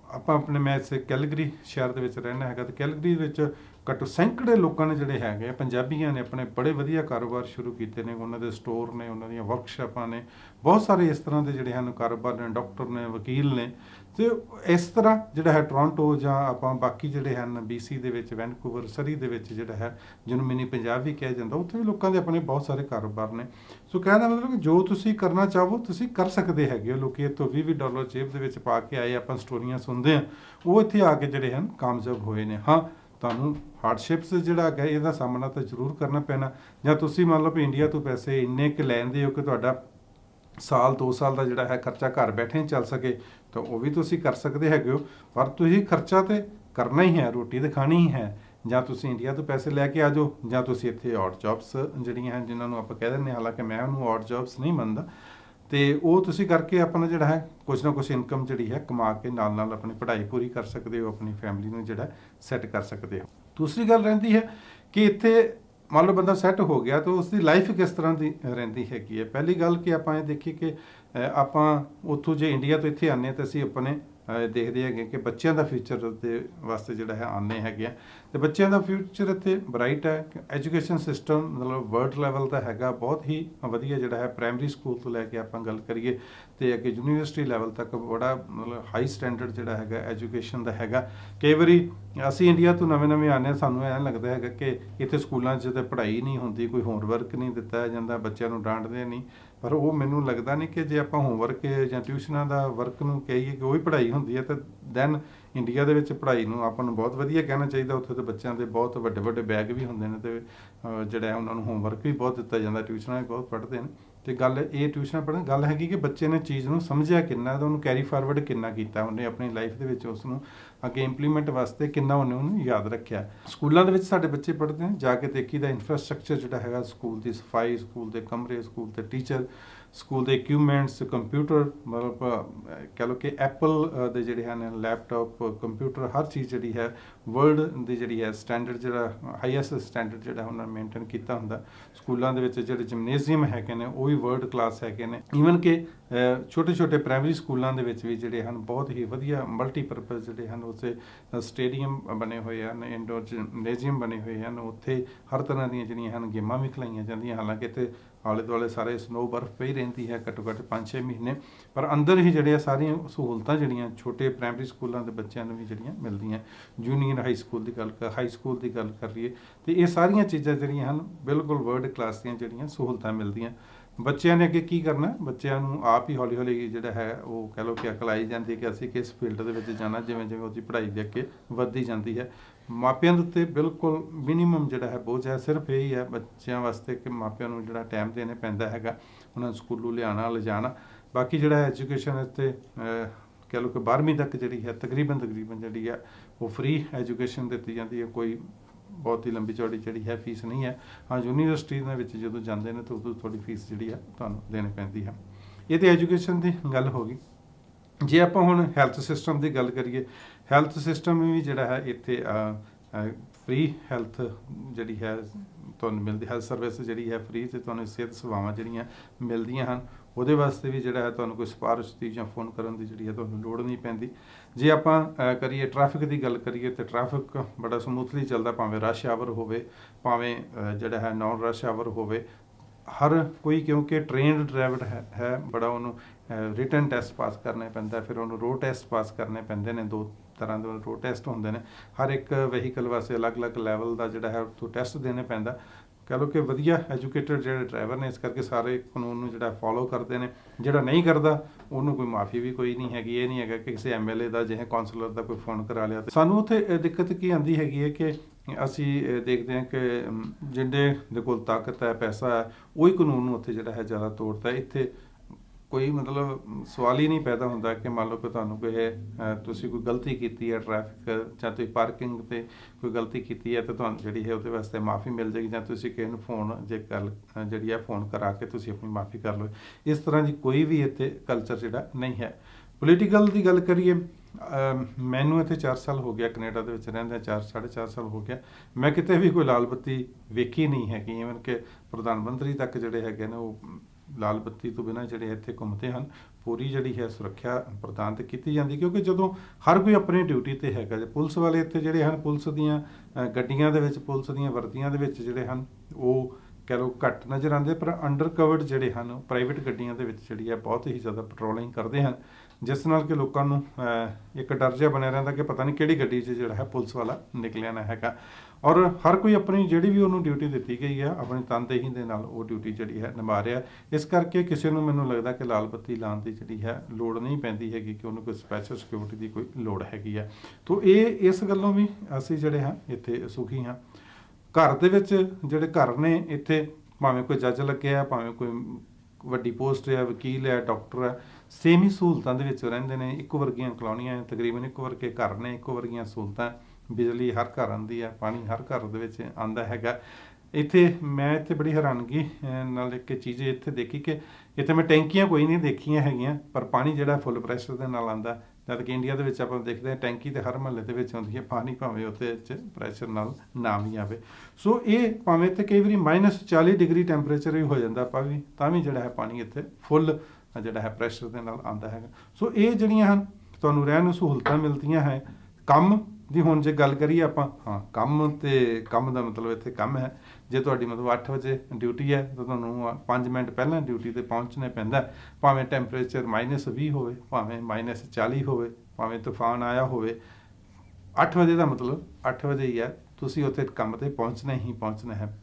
[SPEAKER 1] ਆਪਾਂ ਆਪਣੇ ਮੈਂ ਇੱਥੇ ਕੈਲਗਰੀ ਸ਼ਹਿਰ ਦੇ ਵਿੱਚ ਰਹਿਣਾ ਹੈਗਾ ਤੇ ਕੈਲਗਰੀ ਵਿੱਚ ਘੱਟੋ ਸੈਂਕੜੇ ਲੋਕਾਂ ਨੇ ਜਿਹੜੇ ਹੈਗੇ ਆ, ਪੰਜਾਬੀਆਂ ਨੇ ਆਪਣੇ ਬੜੇ ਵਧੀਆ ਕਾਰੋਬਾਰ ਸ਼ੁਰੂ ਕੀਤੇ ਨੇ ਉਹਨਾਂ ਦੇ ਸਟੋਰ ਨੇ ਉਹਨਾਂ ਦੀਆਂ ਵਰਕਸ਼ਾਪਾਂ ਨੇ ਬਹੁਤ ਸਾਰੇ ਇਸ ਤਰ੍ਹਾਂ ਦੇ ਜਿਹੜੇ ਹਨ ਕਾਰੋਬਾਰ ਨੇ ਡਾਕਟਰ ਨੇ ਵਕੀਲ ਨੇ ਤੇ ਇਸ ਤਰ੍ਹਾਂ ਜਿਹੜਾ ਹੈ ਟੋਰਾਂਟੋ ਜਾਂ ਆਪਾਂ ਬਾਕੀ ਜਿਹੜੇ ਹਨ BC ਦੇ ਵਿੱਚ ਵੈਨਕੂਵਰ ਸਰੀ ਦੇ ਵਿੱਚ ਜਿਹੜਾ ਹੈ ਜਿਹਨੂੰ ਮਿਨੀ ਪੰਜਾਬ ਵੀ ਕਿਹਾ ਜਾਂਦਾ ਉੱਥੇ ਵੀ ਲੋਕਾਂ ਦੇ ਆਪਣੇ ਬਹੁਤ ਸਾਰੇ ਕਾਰੋਬਾਰ ਨੇ। ਸੋ ਕਹਿਣ ਦਾ ਮਤਲਬ ਕਿ ਜੋ ਤੁਸੀਂ ਕਰਨਾ ਚਾਹੋ ਤੁਸੀਂ ਕਰ ਸਕਦੇ ਹੈਗੇ ਹੋ ਲੋਕੀ ਇੱਥੋਂ 20 20 ਡਾਲਰ ਜੇਬ ਦੇ ਵਿੱਚ ਪਾ ਕੇ ਆਏ ਆਪਾਂ ਸਟੋਰੀਆਂ ਸੁਣਦੇ ਆ ਉਹ ਇੱਥੇ ਆ ਕੇ ਜਿਹੜੇ ਹਨ ਕਾਮਯਾਬ ਹੋਏ ਨੇ। ਹਾਂ ਤੁਹਾਨੂੰ ਹਾਰਡਸ਼ਿਪਸ ਜਿਹੜਾ ਹੈਗਾ, ਇਹਦਾ ਸਾਹਮਣਾ ਤਾਂ ਜ਼ਰੂਰ ਕਰਨਾ ਪੈਣਾ। ਜਾਂ ਤੁਸੀਂ ਮੰਨ ਲਓ ਵੀ ਇੰਡੀਆ ਤੋਂ ਪੈਸੇ ਇੰਨੇ ਕਿ ਲੈਂਦੇ ਹੋ ਕਿ ਤੁਹਾਡਾ ਸਾਲ 2 ਸਾਲ ਦਾ ਜਿਹੜਾ ਹੈ ਖਰਚਾ ਘਰ ਬੈਠੇ ਹੀ ਚੱਲ ਸਕੇ, ਤਾਂ ਉਹ ਵੀ ਤੁਸੀਂ ਕਰ ਸਕਦੇ ਹੈਗੇ ਹੋ। ਪਰ ਤੁਸੀਂ ਖਰਚਾ ਤੇ ਕਰਨਾ ਹੀ ਹੈ, ਰੋਟੀ ਤੇ ਖਾਣੀ ਹੀ ਹੈ। ਜਾਂ ਤੁਸੀਂ ਇੰਡੀਆ ਤੋਂ ਪੈਸੇ ਲੈ ਕੇ ਆ ਜਾਓ, ਜਾਂ ਤੁਸੀਂ ਇੱਥੇ ਆਡ ਜੌਬਸ ਜਿਹੜੀਆਂ ਹਨ, ਜਿਨ੍ਹਾਂ ਨੂੰ ਆਪਾਂ ਕਹਿ ਦਿੰਦੇ ਹਾਂ, ਹਾਲਾਂਕਿ ਮੈਂ ਉਹਨੂੰ ਆਡ ਜੌਬਸ ਨਹੀਂ ਮੰਨਦਾ। ਤੇ ਉਹ ਤੁਸੀਂ ਕਰਕੇ ਆਪਣਾ ਜਿਹੜਾ ਹੈ ਕੁਝ ਨਾ ਕੁਝ ਇਨਕਮ ਜਿਹੜੀ ਹੈ ਕਮਾ ਕੇ ਨਾਲ ਨਾਲ ਆਪਣੀ ਪੜ੍ਹਾਈ ਪੂਰੀ ਕਰ ਸਕਦੇ ਹੋ, ਆਪਣੀ ਫੈਮਿਲੀ ਨੂੰ ਜਿਹੜਾ ਸੈੱਟ ਕਰ ਸਕਦੇ ਹੋ। ਦੂਸਰੀ ਗੱਲ ਰਹਿੰਦੀ ਹੈ ਕਿ ਇੱਥੇ ਮੰਨ ਲਓ ਬੰਦਾ ਸੈੱਟ ਹੋ ਗਿਆ ਤਾਂ ਉਸ ਦੀ ਲਾਈਫ ਕਿਸ ਤਰ੍ਹਾਂ ਦੀ ਰਹਿੰਦੀ ਹੈਗੀ ਹੈ? ਪਹਿਲੀ ਗੱਲ ਕਿ ਆਪਾਂ ਇਹ ਦੇਖੀਏ ਕਿ ਆਪਾਂ ਉੱਥੋਂ ਜੇ ਇੰਡੀਆ ਤੋਂ ਇੱਥੇ ਆਨੇ ਤਾਂ ਅਸੀਂ ਆਪਣੇ ਦੇਖਦੇ ਹੈਗੇ ਕਿ ਬੱਚਿਆਂ ਦਾ ਫਿਊਚਰ ਦੇ ਵਾਸਤੇ ਜਿਹੜਾ ਹੈ ਆਨੇ ਹੈਗੇ ਆ ਤੇ ਬੱਚਿਆਂ ਦਾ ਫਿਊਚਰ ਇੱਥੇ ਬ੍ਰਾਈਟ ਹੈ ਐਜੂਕੇਸ਼ਨ ਸਿਸਟਮ ਮਤਲਬ ਵਰਲਡ ਲੈਵਲ ਦਾ ਹੈਗਾ, ਬਹੁਤ ਹੀ ਵਧੀਆ ਜਿਹੜਾ ਹੈ ਪ੍ਰਾਇਮਰੀ ਸਕੂਲ ਤੋਂ ਲੈ ਕੇ ਆਪਾਂ ਗੱਲ ਕਰੀਏ ਤੇ ਅੱਗੇ ਯੂਨੀਵਰਸਿਟੀ ਲੈਵਲ ਤੱਕ ਬੜਾ ਮਤਲਬ ਹਾਈ ਸਟੈਂਡਰਡ ਜਿਹੜਾ ਹੈਗਾ ਐਜੂਕੇਸ਼ਨ ਦਾ ਹੈਗਾ। ਕਈ ਵਾਰੀ ਅਸੀਂ ਇੰਡੀਆ ਤੋਂ ਨਵੇਂ-ਨਵੇਂ ਆਨੇ ਸਾਨੂੰ ਐਂ ਲੱਗਦਾ ਹੈਗਾ ਕਿ ਇੱਥੇ ਸਕੂਲਾਂ 'ਚ ਤੇ ਪੜ੍ਹਾਈ ਨਹੀਂ ਹੁੰਦੀ, ਕੋਈ ਹੋਮਵਰਕ ਨਹੀਂ ਦਿੱਤਾ ਜਾਂਦਾ, ਬੱਚਿਆਂ ਨੂੰ ਡਾਂਟਦੇ ਨਹੀਂ। ਪਰ ਉਹ ਮੈਨੂੰ ਲੱਗਦਾ ਨਹੀਂ ਕਿ ਜੇ ਆਪਾਂ ਹੋਮਵਰਕ ਜਾਂ ਟਿਊਸ਼ਨਾਂ ਦਾ ਵਰਕ ਨੂੰ ਕਹੀਏ ਕਿ ਉਹ ਹੀ ਪੜ੍ਹਾਈ ਹੁੰਦੀ ਹੈ, ਤਾਂ ਦੈਨ ਇੰਡੀਆ ਦੇ ਵਿੱਚ ਪੜ੍ਹਾਈ ਨੂੰ ਆਪਾਂ ਨੂੰ ਬਹੁਤ ਵਧੀਆ ਕਹਿਣਾ ਚਾਹੀਦਾ, ਉੱਥੇ ਤੇ ਬੱਚਿਆਂ ਦੇ ਬਹੁਤ ਵੱਡੇ ਵੱਡੇ ਬੈਗ ਵੀ ਹੁੰਦੇ ਨੇ ਤੇ ਜਿਹੜਾ ਉਹਨਾਂ ਨੂੰ ਹੋਮਵਰਕ ਵੀ ਬਹੁਤ ਦਿੱਤਾ ਜਾਂਦਾ, ਟਿਊਸ਼ਨਾਂ ਵੀ ਬਹੁਤ ਪੜ੍ਹਦੇ ਨੇ। ਤੇ ਗੱਲ ਇਹ ਟਿਊਸ਼ਨਾਂ ਪੜ੍ਹਨ, ਗੱਲ ਹੈਗੀ ਕਿ ਬੱਚੇ ਨੇ ਚੀਜ਼ ਨੂੰ ਸਮਝਿਆ ਕਿੰਨਾ, ਤੇ ਉਹਨੂੰ ਕੈਰੀ ਫਾਰਵਰਡ ਕਿੰਨਾ ਕੀਤਾ, ਉਹਨੇ ਆਪਣੀ ਲਾਈਫ ਦੇ ਵਿੱਚ ਉਸ ਨੂੰ ਅੱਗੇ ਇੰਪਲੀਮੈਂਟ ਵਾਸਤੇ ਕਿੰਨਾ ਉਹਨੇ ਉਹਨੂੰ ਯਾਦ ਰੱਖਿਆ। ਸਕੂਲਾਂ ਦੇ ਵਿੱਚ ਸਾਡੇ ਬੱਚੇ ਪੜ੍ਹਦੇ ਨੇ, ਜਾ ਕੇ ਦੇਖੀਦਾ ਇਨਫਰਾਸਟ੍ਰਕਚਰ ਜਿਹੜਾ ਹੈਗਾ, ਸਕੂਲ ਦੀ ਸਫ਼ਾਈ, ਸਕੂਲ ਦੇ ਕਮਰੇ, ਸਕੂਲ ਦੇ ਟੀਚਰ ਸਕੂਲ ਦੇ ਇਕਵਿਪਮੈਂਟਸ ਕੰਪਿਊਟਰ ਮਤਲਬ ਅਹ, ਕਹਿ ਲਓ ਕਿ ਐਪਲ ਦੇ ਜਿਹੜੇ ਹਨ ਲੈਪਟਾਪ ਕੰਪਿਊਟਰ ਹਰ ਚੀਜ਼ ਜਿਹੜੀ ਹੈ ਵਰਲਡ ਦੀ ਜਿਹੜੀ ਹੈ ਸਟੈਂਡਰਡ ਜਿਹੜਾ ਹਾਈਐਸਟ ਸਟੈਂਡਰਡ ਜਿਹੜਾ ਉਹਨਾਂ ਮੇਨਟੇਨ ਕੀਤਾ ਹੁੰਦਾ। ਸਕੂਲਾਂ ਦੇ ਵਿੱਚ ਜਿਹੜੇ ਜਿਮਨੇਜ਼ੀਅਮ ਹੈਗੇ ਨੇ ਉਹ ਵੀ ਵਰਲਡ ਕਲਾਸ ਹੈਗੇ ਨੇ। ਈਵਨ ਕਿ ਛੋਟੇ ਛੋਟੇ ਪ੍ਰਾਇਮਰੀ ਸਕੂਲਾਂ ਦੇ ਵਿੱਚ ਵੀ ਜਿਹੜੇ ਹਨ ਬਹੁਤ ਹੀ ਵਧੀਆ ਮਲਟੀਪਰਪਸ ਜਿਹੜੇ ਹਨ ਉਸੇ ਸਟੇਡੀਅਮ ਬਣੇ ਹੋਏ ਹਨ ਇੰਡੋਰ ਜਿਮਨੇਜ਼ੀਅਮ ਬਣੇ ਹੋਏ ਹਨ ਉੱਥੇ ਹਰ ਤਰ੍ਹਾਂ ਦੀਆਂ ਜਿਹੜੀਆਂ ਹਨ ਗੇਮਾਂ ਵੀ ਖਿਲਾਈਆਂ ਜਾਂਦੀਆਂ। ਹਾਲਾਂਕਿ ਇੱਥੇ ਆਲੇ ਦੁਆਲੇ ਸਾਰੇ ਸਨੋ ਬਰਫ਼ ਪਈ ਰਹਿੰਦੀ ਹੈ ਘੱਟੋ ਘੱਟ 5-6 ਮਹੀਨੇ। ਪਰ ਅੰਦਰ ਹੀ ਜਿਹੜੇ ਆ ਸਾਰੀਆਂ ਸਹੂਲਤਾਂ ਜਿਹੜੀਆਂ ਛੋਟੇ ਪ੍ਰਾਇਮਰੀ ਸਕੂਲਾਂ ਦੇ ਬੱਚਿਆਂ ਨੂੰ ਵੀ ਜਿਹੜੀਆਂ ਮਿਲਦੀਆਂ। ਜੂਨੀਅਰ ਹਾਈ ਸਕੂਲ ਦੀ ਗੱਲ ਕਰ ਹਾਈ ਸਕੂਲ ਦੀ ਗੱਲ ਕਰ ਲਈਏ, ਤੇ ਇਹ ਸਾਰੀਆਂ ਚੀਜ਼ਾਂ ਜਿਹੜੀਆਂ ਹਨ, ਬਿਲਕੁਲ ਵਰਲਡ ਕਲਾਸ ਦੀਆਂ ਜਿਹੜੀਆਂ ਸਹੂਲਤਾਂ ਮਿਲਦੀਆਂ। ਬੱਚਿਆਂ ਨੇ ਅੱਗੇ ਕੀ ਕਰਨਾ? ਬੱਚਿਆਂ ਨੂੰ ਆਪ ਹੀ ਹੌਲੀ ਹੌਲੀ ਜਿਹੜਾ ਹੈ, ਉਹ ਕਹਿ ਲਓ ਕਿ ਅਕਲ ਆਈ ਜਾਂਦੀ ਹੈ ਕਿ ਅਸੀਂ ਕਿਸ ਫੀਲਡ ਦੇ ਵਿੱਚ ਜਾਣਾ ਜਿਵੇਂ ਜਿਵੇਂ ਉਹਦੀ ਪੜ੍ਹਾਈ ਦੇ ਅੱਗੇ ਵੱਧਦੀ ਜਾਂਦੀ ਹੈ। ਮਾਪਿਆਂ ਦੇ ਉੱਤੇ ਬਿਲਕੁਲ ਮਿਨੀਮਮ ਜਿਹੜਾ ਹੈ ਬੋਝ ਹੈ ਸਿਰਫ ਇਹ ਹੀ ਹੈ ਬੱਚਿਆਂ ਵਾਸਤੇ ਕਿ ਮਾਪਿਆਂ ਨੂੰ ਜਿਹੜਾ ਟਾਈਮ ਦੇਣੇ ਪੈਂਦਾ ਹੈਗਾ ਉਹਨਾਂ ਨੂੰ ਸਕੂਲੋਂ ਲਿਆਉਣਾ ਲਿਜਾਣਾ। ਬਾਕੀ ਜਿਹੜਾ ਐਜੂਕੇਸ਼ਨ 'ਤੇ ਅਹ, ਕਹਿ ਲਓ ਕਿ 12ਵੀਂ ਤੱਕ ਜਿਹੜੀ ਹੈ ਤਕਰੀਬਨ ਤਕਰੀਬਨ ਜਿਹੜੀ ਹੈ ਉਹ ਫ੍ਰੀ ਐਜੂਕੇਸ਼ਨ ਦਿੱਤੀ ਜਾਂਦੀ ਹੈ। ਕੋਈ ਬਹੁਤ ਹੀ ਲੰਬੀ ਚੌੜੀ ਜਿਹੜੀ ਹੈ ਫੀਸ ਨਹੀਂ ਹੈ। ਹਾਂ ਯੂਨੀਵਰਸਿਟੀ ਦੇ ਵਿੱਚ ਜਦੋਂ ਜਾਂਦੇ ਨੇ ਤਾਂ ਉਦੋਂ ਥੋੜੀ ਫੀਸ ਜਿਹੜੀ ਹੈ ਤੁਹਾਨੂੰ ਦੇਣੀ ਪੈਂਦੀ ਹੈ। ਇਹ ਤੇ ਐਜੂਕੇਸ਼ਨ ਦੀ ਗੱਲ ਹੋ ਗਈ। ਜੇ ਆਪਾਂ ਹੁਣ ਹੈਲਥ ਸਿਸਟਮ ਦੀ ਗੱਲ ਕਰੀਏ ਹੈਲਥ ਸਿਸਟਮ ਵੀ ਜਿਹੜਾ ਹੈ ਇੱਥੇ ਫ੍ਰੀ ਹੈਲਥ ਜਿਹੜੀ ਹੈ ਤੁਹਾਨੂੰ ਮਿਲਦੀ ਹੈਲਥ ਸਰਵਿਸ ਜਿਹੜੀ ਹੈ ਫ੍ਰੀ ਤੇ ਤੁਹਾਨੂੰ ਸਿਹਤ ਸੇਵਾਵਾਂ ਜਿਹੜੀਆਂ ਮਿਲਦੀਆਂ ਹਨ, ਉਹਦੇ ਵਾਸਤੇ ਵੀ ਜਿਹੜਾ ਹੈ ਤੁਹਾਨੂੰ ਕੋਈ ਸਿਫਾਰਿਸ਼ ਦੀ ਜਾਂ ਫੋਨ ਕਰਨ ਦੀ ਜਿਹੜੀ ਹੈ ਤੁਹਾਨੂੰ ਲੋੜ ਨਹੀਂ ਪੈਂਦੀ। ਜੇ ਆਪਾਂ ਕਰੀਏ ਟ੍ਰੈਫਿਕ ਦੀ ਗੱਲ ਕਰੀਏ ਤੇ ਟ੍ਰੈਫਿਕ ਬੜਾ ਸਮੂਥਲੀ ਚੱਲਦਾ, ਭਾਵੇਂ ਰਸ਼ ਆਵਰ ਹੋਵੇ, ਭਾਵੇਂ ਜਿਹੜਾ ਹੈ ਨਾਨ ਰਸ਼ ਆਵਰ ਹੋਵੇ, ਹਰ ਕੋਈ ਕਿਉਂਕਿ ਟ੍ਰੇਨਡ ਡਰਾਈਵਰ ਹੈ ਹੈ, ਬੜਾ ਉਹਨੂੰ ਰਿਟਨ ਟੈਸਟ ਪਾਸ ਕਰਨੇ ਪੈਂਦਾ, ਫਿਰ ਉਹਨੂੰ ਰੋਡ ਟੈਸਟ ਪਾਸ ਕਰਨੇ ਪੈਂਦੇ ਨੇ ਦੋ ਤਰ੍ਹਾਂ ਦੇ ਰੋਡ ਟੈਸਟ ਹੁੰਦੇ ਨੇ। ਹਰ ਇੱਕ ਵਹੀਕਲ ਵਾਸਤੇ ਅਲੱਗ-ਅਲੱਗ ਲੈਵਲ ਦਾ ਜਿਹੜਾ ਹੈ ਉਹ ਟੈਸਟ ਦੇਣੇ ਪੈਂਦਾ। ਕਹ ਲਓ ਕਿ ਵਧੀਆ ਐਜੂਕੇਟਡ ਜਿਹੜੇ ਡਰਾਈਵਰ ਨੇ ਇਸ ਕਰਕੇ ਸਾਰੇ ਕਾਨੂੰਨ ਨੂੰ ਜਿਹੜਾ ਫੋਲੋ ਕਰਦੇ ਨੇ। ਜਿਹੜਾ ਨਹੀਂ ਕਰਦਾ ਉਹਨੂੰ ਕੋਈ ਮਾਫੀ ਵੀ ਕੋਈ ਨਹੀਂ ਹੈਗੀ। ਇਹ ਨਹੀਂ ਹੈਗਾ ਕਿ ਕਿਸੇ ਐਮਐਲਏ ਦਾ ਜਿਹੇ ਕਾਉਂਸਲਰ ਦਾ ਕੋਈ ਫੋਨ ਕਰਾ ਲਿਆ। ਤੇ ਸਾਨੂੰ ਉੱਥੇ ਦਿੱਕਤ ਕੀ ਆਂਦੀ ਹੈਗੀ ਹੈ ਕਿ ਅਸੀਂ ਦੇਖਦੇ ਹਾਂ ਕਿ ਅਮ, ਜਿਹਦੇ ਦੇ ਕੋਲ ਤਾਕਤ ਹੈ ਪੈਸਾ ਹੈ ਉਹੀ ਕਾਨੂੰਨ ਨੂੰ ਉੱਥੇ ਜਿਹੜਾ ਹੈ ਜ਼ਿਆਦਾ ਤੋੜਦਾ ਇੱਥੇ ਕੋਈ ਮਤਲਬ ਸਵਾਲ ਹੀ ਨਹੀਂ ਪੈਦਾ ਹੁੰਦਾ ਕਿ ਮੰਨ ਲਓ ਕਿ ਤੁਹਾਨੂੰ ਕੋਈ ਤੁਸੀਂ ਕੋਈ ਗਲਤੀ ਕੀਤੀ ਹੈ ਟ੍ਰੈਫਿਕ ਜਾਂ ਤੁਸੀਂ ਪਾਰਕਿੰਗ ਤੇ ਕੋਈ ਗਲਤੀ ਕੀਤੀ ਹੈ ਤਾਂ ਤੁਹਾਨੂੰ ਜਿਹੜੀ ਹੈ ਉਹਦੇ ਵਾਸਤੇ ਮਾਫੀ ਮਿਲ ਜਾਏਗੀ ਜਾਂ ਤੁਸੀਂ ਕਿਸੇ ਨੂੰ ਫੋਨ ਜੇ ਗੱਲ ਜਿਹੜੀ ਹੈ ਫੋਨ ਕਰਾ ਕੇ ਤੁਸੀਂ ਆਪਣੀ ਮਾਫੀ ਕਰ ਲਓ। ਇਸ ਤਰ੍ਹਾਂ ਦੀ ਕੋਈ ਵੀ ਇੱਥੇ ਕਲਚਰ ਜਿਹੜਾ ਨਹੀਂ ਹੈ। ਪੋਲੀਟੀਕਲ ਦੀ ਗੱਲ ਕਰੀਏ ਮੈਨੂੰ ਇੱਥੇ 4 ਸਾਲ ਹੋ ਗਿਆ ਕੈਨੇਡਾ ਦੇ ਵਿੱਚ ਰਹਿੰਦੇ 4 4.5 ਸਾਲ ਹੋ ਗਿਆ। ਮੈਂ ਕਿਤੇ ਵੀ ਕੋਈ ਲਾਲ ਬੱਤੀ ਵੇਖੀ ਨਹੀਂ ਹੈਗੀ ਇਵਨ ਕਿ ਪ੍ਰਧਾਨ ਮੰਤਰੀ ਤੱਕ ਜਿਹੜੇ ਹੈਗੇ ਨੇ ਉਹ ਲਾਲ ਬੱਤੀ ਤੋਂ ਬਿਨਾਂ ਜਿਹੜੇ ਇੱਥੇ ਘੁੰਮਦੇ ਹਨ, ਪੂਰੀ ਜਿਹੜੀ ਹੈ ਸੁਰੱਖਿਆ ਪ੍ਰਦਾਨ ਤੇ ਕੀਤੀ ਜਾਂਦੀ ਕਿਉਂਕਿ ਜਦੋਂ ਹਰ ਕੋਈ ਆਪਣੀ ਡਿਊਟੀ ਤੇ ਹੈਗਾ, ਜੇ ਪੁਲਿਸ ਵਾਲੇ ਇੱਥੇ ਜਿਹੜੇ ਹਨ, ਪੁਲਿਸ ਦੀਆਂ ਗੱਡੀਆਂ ਦੇ ਵਿੱਚ, ਪੁਲਿਸ ਦੀਆਂ ਵਰਦੀਆਂ ਦੇ ਵਿੱਚ ਜਿਹੜੇ ਹਨ, ਉਹ ਕਹਿ ਲਓ ਘੱਟ ਨਜ਼ਰ ਆਉਂਦੇ, ਪਰ ਅੰਡਰ ਕਵਰਡ ਜਿਹੜੇ ਹਨ ਪ੍ਰਾਈਵੇਟ ਗੱਡੀਆਂ ਦੇ ਵਿੱਚ ਜਿਹੜੀ ਹੈ ਬਹੁਤ ਹੀ ਜ਼ਿਆਦਾ ਪੈਟਰੋਲਿੰਗ ਕਰਦੇ ਹਨ, ਜਿਸ ਨਾਲ ਕਿ ਲੋਕਾਂ ਨੂੰ ਇੱਕ ਡਰ ਜਿਹਾ ਬਣਿਆ ਰਹਿੰਦਾ ਕਿ ਪਤਾ ਨਹੀਂ ਕਿਹੜੀ ਗੱਡੀ 'ਚ ਜਿਹੜਾ ਹੈ ਪੁਲਿਸ ਵਾਲਾ ਨਿਕਲਿਆ ਨਾ ਹੈਗਾ। ਔਰ ਹਰ ਕੋਈ ਆਪਣੀ ਜਿਹੜੀ ਵੀ ਉਹਨੂੰ ਡਿਊਟੀ ਦਿੱਤੀ ਗਈ ਹੈ ਆਪਣੀ ਤਨਦੇਹੀ ਦੇ ਨਾਲ ਉਹ ਡਿਊਟੀ ਜਿਹੜੀ ਹੈ ਨਿਭਾ ਰਿਹਾ। ਇਸ ਕਰਕੇ ਕਿਸੇ ਨੂੰ ਮੈਨੂੰ ਲੱਗਦਾ ਕਿ ਲਾਲ ਬੱਤੀ ਲਾਉਣ ਦੀ ਜਿਹੜੀ ਹੈ ਲੋੜ ਨਹੀਂ ਪੈਂਦੀ ਹੈਗੀ, ਕਿ ਉਹਨੂੰ ਕੋਈ ਸਪੈਸ਼ਲ ਸਿਕਿਉਰਿਟੀ ਦੀ ਕੋਈ ਲੋੜ ਹੈਗੀ ਹੈ ਤੋਂ ਇਹ, ਇਸ ਗੱਲੋਂ ਵੀ ਅਸੀਂ ਜਿਹੜੇ ਹਾਂ, ਇੱਥੇ ਸੁਖੀ ਹਾਂ। ਘਰ ਦੇ ਵਿੱਚ ਜਿਹੜੇ ਘਰ ਨੇ, ਇੱਥੇ ਭਾਵੇਂ ਕੋਈ ਜੱਜ ਲੱਗਿਆ, ਭਾਵੇਂ ਕੋਈ ਵੱਡੀ ਪੋਸਟ ਹੈ ਵਕੀਲ ਹੈ ਡਾਕਟਰ ਹੈ ਸੇਮ ਹੀ ਸਹੂਲਤਾਂ ਦੇ ਵਿੱਚ ਰਹਿੰਦੇ ਨੇ। ਇੱਕੋ ਵਰਗੀਆਂ ਕਲੋਨੀਆਂ ਤਕਰੀਬਨ ਇੱਕੋ ਵਰਗੇ ਘਰ ਨੇ, ਇੱਕੋ ਵਰਗੀਆਂ ਸਹੂਲਤਾਂ। ਬਿਜਲੀ ਹਰ ਘਰ ਆਉਂਦੀ ਹੈ ਪਾਣੀ ਹਰ ਘਰ ਦੇ ਵਿੱਚ ਆਉਂਦਾ ਹੈਗਾ। ਇੱਥੇ ਮੈਂ ਇੱਥੇ ਬੜੀ ਹੈਰਾਨਗੀ ਨਾਲ ਇੱਕ ਚੀਜ਼ ਇੱਥੇ ਦੇਖੀ ਕਿ ਇੱਥੇ ਮੈਂ ਟੈਂਕੀਆਂ ਕੋਈ ਨਹੀਂ ਦੇਖੀਆਂ ਹੈਗੀਆਂ, ਪਰ ਪਾਣੀ ਜਿਹੜਾ ਫੁੱਲ ਪ੍ਰੈਸ਼ਰ ਦੇ ਨਾਲ ਆਉਂਦਾ। ਜਦ ਕਿ ਇੰਡੀਆ ਦੇ ਵਿੱਚ ਆਪਾਂ ਦੇਖਦੇ ਹਾਂ, ਟੈਂਕੀ ਤੇ ਹਰ ਮਹੱਲੇ ਦੇ ਵਿੱਚ ਹੁੰਦੀ ਹੈ, ਪਾਣੀ ਭਾਵੇਂ ਉੱਥੇ ਵਿੱਚ ਪ੍ਰੈਸ਼ਰ ਨਾਲ ਨਾ ਵੀ ਆਵੇ। ਸੋ ਇਹ ਭਾਵੇਂ ਤੇ ਕਈ ਵਾਰੀ ਮਾਈਨਸ 40 ਡਿਗਰੀ ਟੈਂਪਰੇਚਰ ਵੀ ਹੋ ਜਾਂਦਾ ਭਾਵੇਂ ਤਾਂ ਵੀ ਜਿਹੜਾ ਹੈ ਪਾਣੀ ਇੱਥੇ ਫੁੱਲ ਜਿਹੜਾ ਹੈ ਪ੍ਰੈਸ਼ਰ ਦੇ ਨਾਲ ਆਉਂਦਾ ਹੈਗਾ। ਸੋ ਇਹ ਜਿਹੜੀਆਂ ਹਨ, ਤੁਹਾਨੂੰ ਰਹਿਣ ਨੂੰ ਸਹੂਲਤਾਂ ਮਿਲਦੀਆਂ ਹੈ। ਕੰਮ ਜੀ ਹੁਣ ਜੇ ਗੱਲ ਕਰੀਏ ਆਪਾਂ ਹਾਂ ਕੰਮ ਤੇ ਕੰਮ ਦਾ ਮਤਲਬ ਇੱਥੇ ਕੰਮ ਹੈ। ਜੇ ਤੁਹਾਡੀ ਮਤਲਬ 8 ਵਜੇ ਡਿਊਟੀ ਹੈ ਤਾਂ ਤੁਹਾਨੂੰ 5 ਮਿੰਟ ਪਹਿਲਾਂ ਡਿਊਟੀ ਤੇ ਪਹੁੰਚਣਾ ਪੈਂਦਾ ਭਾਵੇਂ ਟੈਂਪਰੇਚਰ -20 ਹੋਵੇ ਭਾਵੇਂ -40 ਹੋਵੇ ਭਾਵੇਂ ਤੂਫਾਨ ਆਇਆ ਹੋਵੇ 8 ਵਜੇ ਦਾ ਮਤਲਬ 8 ਵਜੇ ਹੀ ਹੈ ਤੁਸੀਂ ਉੱਥੇ ਕੰਮ ਤੇ ਪਹੁੰਚਣਾ ਹੀ ਪਹੁੰਚਣਾ ਹੈ।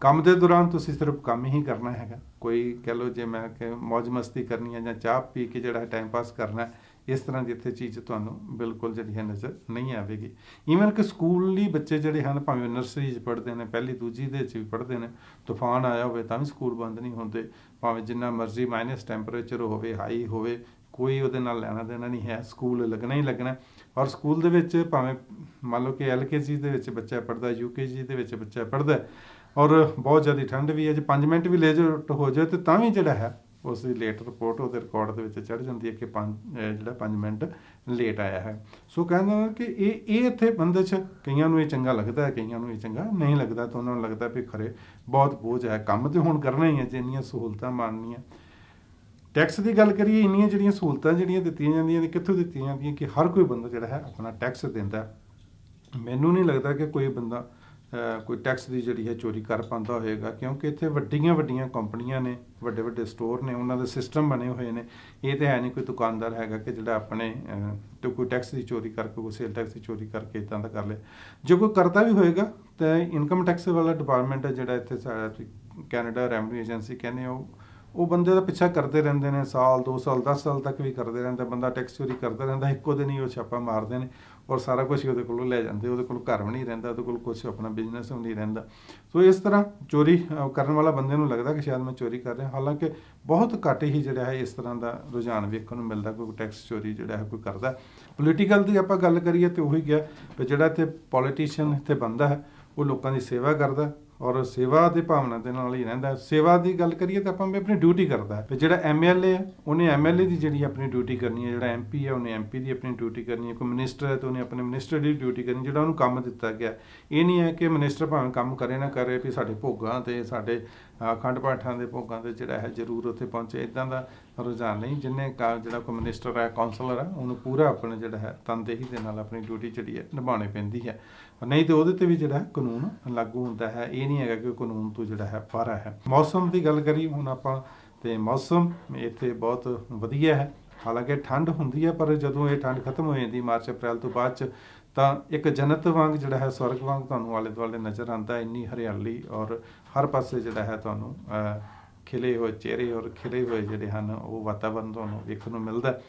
[SPEAKER 1] ਕੰਮ ਦੇ ਦੌਰਾਨ ਤੁਸੀਂ ਸਿਰਫ ਕੰਮ ਹੀ ਕਰਨਾ ਹੈਗਾ। ਕੋਈ ਕਹ ਲਓ ਜੇ ਮੈਂ ਕਿ ਮौज ਮਸਤੀ ਕਰਨੀ ਹੈ ਜਾਂ ਚਾਹ ਪੀ ਕੇ ਜਿਹੜਾ ਟਾਈਮ ਪਾਸ ਕਰਨਾ ਹੈ, ਇਸ ਤਰ੍ਹਾਂ ਦੀ ਇੱਥੇ ਚੀਜ਼ ਤੁਹਾਨੂੰ ਬਿਲਕੁਲ ਜਿਹੜੀ ਹੈ ਨਜ਼ਰ ਨਹੀਂ ਆਵੇਗੀ। ਈਵਨ ਕਿ ਸਕੂਲੀ ਬੱਚੇ ਜਿਹੜੇ ਹਨ, ਭਾਵੇਂ ਨਰਸਰੀ 'ਚ ਪੜ੍ਹਦੇ ਨੇ, ਪਹਿਲੀ ਦੂਜੀ ਦੇ 'ਚ ਵੀ ਪੜ੍ਹਦੇ ਨੇ, ਤੂਫਾਨ ਆਇਆ ਹੋਵੇ ਤਾਂ ਵੀ ਸਕੂਲ ਬੰਦ ਨਹੀਂ ਹੁੰਦੇ। ਭਾਵੇਂ ਜਿੰਨਾ ਮਰਜ਼ੀ ਮਾਈਨਸ ਟੈਂਪਰੇਚਰ ਹੋਵੇ ਹਾਈ ਹੋਵੇ, ਕੋਈ ਉਹਦੇ ਨਾਲ ਲੈਣਾ ਦੇਣਾ ਨਹੀਂ ਹੈ, ਸਕੂਲ ਲੱਗਣਾ ਹੀ ਲੱਗਣਾ। ਔਰ ਸਕੂਲ ਦੇ ਵਿੱਚ ਭਾਵੇਂ ਮੰਨ ਲਓ ਕਿ ਐਲਕੇਜੀ ਦੇ ਵਿੱਚ ਬੱਚਾ ਪੜ੍ਹਦਾ ਯੂਕੇਜੀ ਦੇ ਵਿੱਚ ਬੱਚਾ ਪੜ੍ਹਦਾ, ਔਰ ਬਹੁਤ ਜ਼ਿਆਦਾ ਠੰਡ ਵੀ ਹੈ, ਜੇ 5 ਮਿੰਟ ਵੀ ਲੇਟ ਹੋ ਜਾਏ ਤੇ ਤਾਂ ਵੀ ਜਿਹੜਾ ਹੈ ਉਸ ਦੀ ਲੇਟ ਰਿਪੋਰਟ ਉਹਦੇ ਰਿਕਾਰਡ ਦੇ ਵਿੱਚ ਚੜ ਜਾਂਦੀ ਹੈ ਕਿ ਪੰਜ ਜਿਹੜਾ 5 ਮਿੰਟ ਲੇਟ ਆਇਆ ਹੈ। ਸੋ ਕਹਿੰਦਾ ਕਿ ਇਹ ਇਹ ਇੱਥੇ ਬੰਦੇ ਕਈਆਂ ਨੂੰ ਇਹ ਚੰਗਾ ਲੱਗਦਾ ਹੈ, ਕਈਆਂ ਨੂੰ ਇਹ ਚੰਗਾ ਨਹੀਂ ਲੱਗਦਾ ਤਾਂ ਉਹਨਾਂ ਨੂੰ ਲੱਗਦਾ ਵੀ ਖਰੇ ਬਹੁਤ ਬੋਝ ਹੈ, ਕੰਮ ਤੇ ਹੁਣ ਕਰਨਾ ਹੀ ਹੈ ਜੇ ਇੰਨੀਆਂ ਸਹੂਲਤਾਂ ਮਾਣਨੀਆਂ ਟੈਕਸ ਦੀ ਗੱਲ ਕਰੀਏ, ਇੰਨੀਆਂ ਜਿਹੜੀਆਂ ਸਹੂਲਤਾਂ ਜਿਹੜੀਆਂ ਦਿੱਤੀਆਂ ਜਾਂਦੀਆਂ ਨੇ, ਕਿੱਥੋਂ ਦਿੱਤੀਆਂ ਜਾਂਦੀਆਂ ਕਿ ਹਰ ਕੋਈ ਬੰਦਾ ਜਿਹੜਾ ਹੈ ਆਪਣਾ ਟੈਕਸ ਦਿੰਦਾ ਮੈਨੂੰ ਨਹੀਂ ਲੱਗਦਾ ਕਿ ਕੋਈ ਬੰਦਾ ਕੋਈ ਟੈਕਸ ਦੀ ਜਿਹੜੀ ਹੈ ਚੋਰੀ ਕਰ ਪਾਉਂਦਾ ਹੋਏਗਾ ਕਿਉਂਕਿ ਇੱਥੇ ਵੱਡੀਆਂ ਵੱਡੀਆਂ ਕੰਪਨੀਆਂ ਨੇ ਵੱਡੇ ਵੱਡੇ ਸਟੋਰ ਨੇ ਉਹਨਾਂ ਦੇ ਸਿਸਟਮ ਬਣੇ ਹੋਏ ਨੇ। ਇਹ ਤੇ ਹੈ ਨਹੀਂ ਕੋਈ ਦੁਕਾਨਦਾਰ ਹੈਗਾ ਕਿ ਜਿਹੜਾ ਆਪਣੇ ਅਹ, ਕੋਈ ਟੈਕਸ ਦੀ ਚੋਰੀ ਕਰਕੇ ਕੋਈ ਸੇਲ ਟੈਕਸ ਦੀ ਚੋਰੀ ਕਰਕੇ ਇਦਾਂ ਦਾ ਕਰ ਲੇ। ਜੇ ਕੋਈ ਕਰਦਾ ਵੀ ਹੋਏਗਾ ਤਾਂ ਇਨਕਮ ਟੈਕਸ ਵਾਲਾ ਡਿਪਾਰਟਮੈਂਟ ਹੈ ਜਿਹੜਾ ਇੱਥੇ ਸਾਡਾ ਕੈਨੇਡਾ ਰੈਵਨਿਊ ਏਜੰਸੀ ਕਹਿੰਦੇ ਆ, ਉਹ ਉਹ ਬੰਦੇ ਦਾ ਪਿੱਛਾ ਕਰਦੇ ਰਹਿੰਦੇ ਨੇ, ਸਾਲ 2 ਸਾਲ 10 ਸਾਲ ਤੱਕ ਵੀ ਕਰਦੇ ਰਹਿੰਦਾ, ਬੰਦਾ ਟੈਕਸ ਚੋਰੀ ਕਰਦਾ ਰਹਿੰਦਾ, ਇੱਕੋ ਦਿਨ ਹੀ ਉਹ ਛਾਪਾ ਮਾਰਦੇ ਨੇ ਔਰ ਸਾਰਾ ਕੁਝ ਹੀ ਉਹਦੇ ਕੋਲੋਂ ਲੈ ਜਾਂਦੇ, ਉਹਦੇ ਕੋਲ ਘਰ ਵੀ ਨਹੀਂ ਰਹਿੰਦਾ, ਉਹਦੇ ਕੋਲ ਕੁਝ ਆਪਣਾ ਬਿਜ਼ਨਸ ਵੀ ਨਹੀਂ ਰਹਿੰਦਾ। ਸੋ ਇਸ ਤਰ੍ਹਾਂ ਚੋਰੀ ਕਰਨ ਵਾਲਾ ਬੰਦੇ ਨੂੰ ਲੱਗਦਾ ਕਿ ਸ਼ਾਇਦ ਮੈਂ ਚੋਰੀ ਕਰ ਰਿਹਾ, ਹਾਲਾਂਕਿ ਬਹੁਤ ਘੱਟ ਹੀ ਜਿਹੜਾ ਹੈ ਇਸ ਤਰ੍ਹਾਂ ਦਾ ਰੁਝਾਨ ਵੇਖਣ ਨੂੰ ਮਿਲਦਾ, ਕੋਈ ਟੈਕਸ ਚੋਰੀ ਜਿਹੜਾ ਹੈ ਕੋਈ ਕਰਦਾ। ਪੋਲੀਟੀਕਲ ਦੀ ਆਪਾਂ ਗੱਲ ਕਰੀਏ ਤੇ ਉਹੀ ਗਿਆ ਕਿ ਜਿਹੜਾ ਇੱਥੇ ਪੋਲੀਟੀਸ਼ੀਅਨ ਇੱਥੇ ਬੰਦਾ ਹੈ, ਉਹ ਲੋਕਾਂ ਦੀ ਸੇਵਾ ਕਰਦਾ ਔਰ ਸੇਵਾ ਦੀ ਭਾਵਨਾ ਦੇ ਨਾਲ ਹੀ ਰਹਿੰਦਾ ਸੇਵਾ ਦੀ ਗੱਲ ਕਰੀਏ ਤਾਂ ਆਪਾਂ ਵੀ ਆਪਣੀ ਡਿਊਟੀ ਕਰਦਾ ਹੈ। ਤੇ ਜਿਹੜਾ ਐਮਐਲਏ ਹੈ ਉਹਨੇ ਐਮਐਲਏ ਦੀ ਜਿਹੜੀ ਆਪਣੀ ਡਿਊਟੀ ਕਰਨੀ ਹੈ ਜਿਹੜਾ ਐਮਪੀ ਹੈ ਉਹਨੇ ਐਮਪੀ ਦੀ ਆਪਣੀ ਡਿਊਟੀ ਕਰਨੀ ਹੈ। ਕੋਈ ਮਿਨਿਸਟਰ ਹੈ ਤਾਂ ਉਹਨੇ ਆਪਣੇ ਮਿਨਿਸਟਰ ਦੀ ਡਿਊਟੀ ਕਰਨੀ ਜਿਹੜਾ ਉਹਨੂੰ ਕੰਮ ਦਿੱਤਾ ਗਿਆ ਇਹ ਨਹੀਂ ਹੈ ਕਿ ਮਿਨਿਸਟਰ ਭਾਵੇਂ ਕੰਮ ਕਰੇ ਨਾ ਕਰੇ ਵੀ ਸਾਡੇ ਭੋਗਾਂ ਤੇ ਸਾਡੇ ਅ, ਅਖੰਡ ਪਾਠਾਂ ਦੇ ਭੋਗਾਂ ਤੇ ਜਿਹੜਾ ਹੈ ਜ਼ਰੂਰ ਉੱਥੇ ਪਹੁੰਚੇ। ਇਦਾਂ ਦਾ ਰੁਝਾਨ ਨਹੀਂ। ਜਿੰਨੇ ਕਾ ਜਿਹੜਾ ਕੋਈ ਮਿਨਿਸਟਰ ਹੈ ਕਾਉਂਸਲਰ ਹੈ ਉਹਨੂੰ ਪੂਰਾ ਆਪਣਾ ਜਿਹੜਾ ਹੈ ਤਨਦੇਹੀ ਦੇ ਨਾਲ ਆਪਣੀ ਡਿਊਟੀ ਜਿਹੜੀ ਹੈ ਨਿਭਾਉਣੀ ਪੈਂਦੀ ਹੈ। ਨਹੀਂ ਤੇ ਉਹਦੇ ਤੇ ਵੀ ਜਿਹੜਾ ਕਾਨੂੰਨ ਲਾਗੂ ਹੁੰਦਾ ਹੈ। ਇਹ ਨਹੀਂ ਹੈਗਾ ਕਿ ਕਾਨੂੰਨ ਤੋਂ ਜਿਹੜਾ ਹੈ ਪਾਰਾ ਹੈ। ਮੌਸਮ ਦੀ ਗੱਲ ਕਰੀ ਹੁਣ ਆਪਾਂ ਤੇ ਮੌਸਮ ਇੱਥੇ ਬਹੁਤ ਵਧੀਆ ਹੈ। ਹਾਲਾਂਕਿ ਠੰਡ ਹੁੰਦੀ ਹੈ, ਪਰ ਜਦੋਂ ਇਹ ਠੰਡ ਖਤਮ ਹੋ ਜਾਂਦੀ ਮਾਰਚ, ਅਪ੍ਰੈਲ ਤੋਂ ਬਾਅਦ ਚ, ਤਾਂ ਇੱਕ ਜਨਤ ਵਾਂਗ ਜਿਹੜਾ ਹੈ ਸਵਰਗ ਵਾਂਗ ਤੁਹਾਨੂੰ ਆਲੇ ਦੁਆਲੇ ਨਜ਼ਰ ਆਉਂਦਾ ਇੰਨੀ ਹਰਿਆਲੀ ਔਰ ਹਰ ਪਾਸੇ ਜਿਹੜਾ ਹੈ ਤੁਹਾਨੂੰ ਖਿਲੇ ਹੋਏ ਚਿਹਰੇ ਔਰ ਖਿਲੇ ਹੋਏ ਜਿਹੜੇ ਹਨ, ਉਹ ਵਾਤਾਵਰਨ ਤੁਹਾਨੂੰ ਵੇਖਣ ਨੂੰ ਮਿਲਦਾ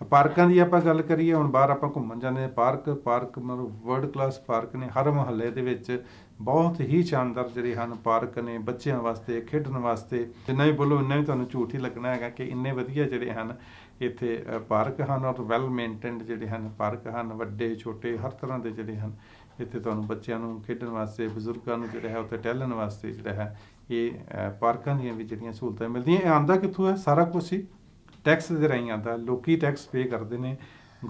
[SPEAKER 1] ਪਾਰਕਾਂ ਦੀ ਆਪਾਂ ਗੱਲ ਕਰੀਏ, ਹੁਣ ਬਾਹਰ ਆਪਾਂ ਘੁੰਮਣ ਜਾਂਦੇ ਹਾਂ, ਪਾਰਕ ਪਾਰਕ ਮਤਲਬ ਵਰਲਡ ਕਲਾਸ ਪਾਰਕ ਨੇ, ਹਰ ਮੁਹੱਲੇ ਦੇ ਵਿੱਚ ਬਹੁਤ ਹੀ ਸ਼ਾਨਦਾਰ ਜਿਹੜੇ ਹਨ ਪਾਰਕ ਨੇ, ਬੱਚਿਆਂ ਵਾਸਤੇ, ਖੇਡਣ ਵਾਸਤੇ। ਜਿੰਨਾ ਵੀ ਬੋਲੋ, ਇੰਨਾ ਵੀ ਤੁਹਾਨੂੰ ਝੂਠ ਹੀ ਲੱਗਣਾ ਹੈਗਾ ਕਿ ਇੰਨੇ ਵਧੀਆ ਜਿਹੜੇ ਹਨ ਇੱਥੇ ਪਾਰਕ ਹਨ ਔਰ ਵੈਲ ਮੇਨਟੇਨਡ ਜਿਹੜੇ ਹਨ ਪਾਰਕ ਹਨ, ਵੱਡੇ, ਛੋਟੇ, ਹਰ ਤਰ੍ਹਾਂ ਦੇ ਜਿਹੜੇ ਹਨ ਇੱਥੇ ਤੁਹਾਨੂੰ ਬੱਚਿਆਂ ਨੂੰ, ਖੇਡਣ ਵਾਸਤੇ, ਬਜ਼ੁਰਗਾਂ ਨੂੰ ਜਿਹੜਾ ਹੈ, ਉੱਥੇ ਟਹਿਲਣ ਵਾਸਤੇ ਜਿਹੜਾ ਹੈ, ਇਹ ਪਾਰਕਾਂ ਦੀਆਂ ਵੀ ਜਿਹੜੀਆਂ ਸਹੂਲਤਾਂ ਮਿਲਦੀਆਂ। ਇਹ ਆਂਦਾ ਕਿੱਥੋਂ ਹੈ? ਸਾਰਾ ਕੁਝ ਹੀ ਟੈਕਸ ਦੇ ਰਾਹੀਂ ਆਉਂਦਾ, ਲੋਕੀ ਟੈਕਸ ਪੇ ਕਰਦੇ ਨੇ।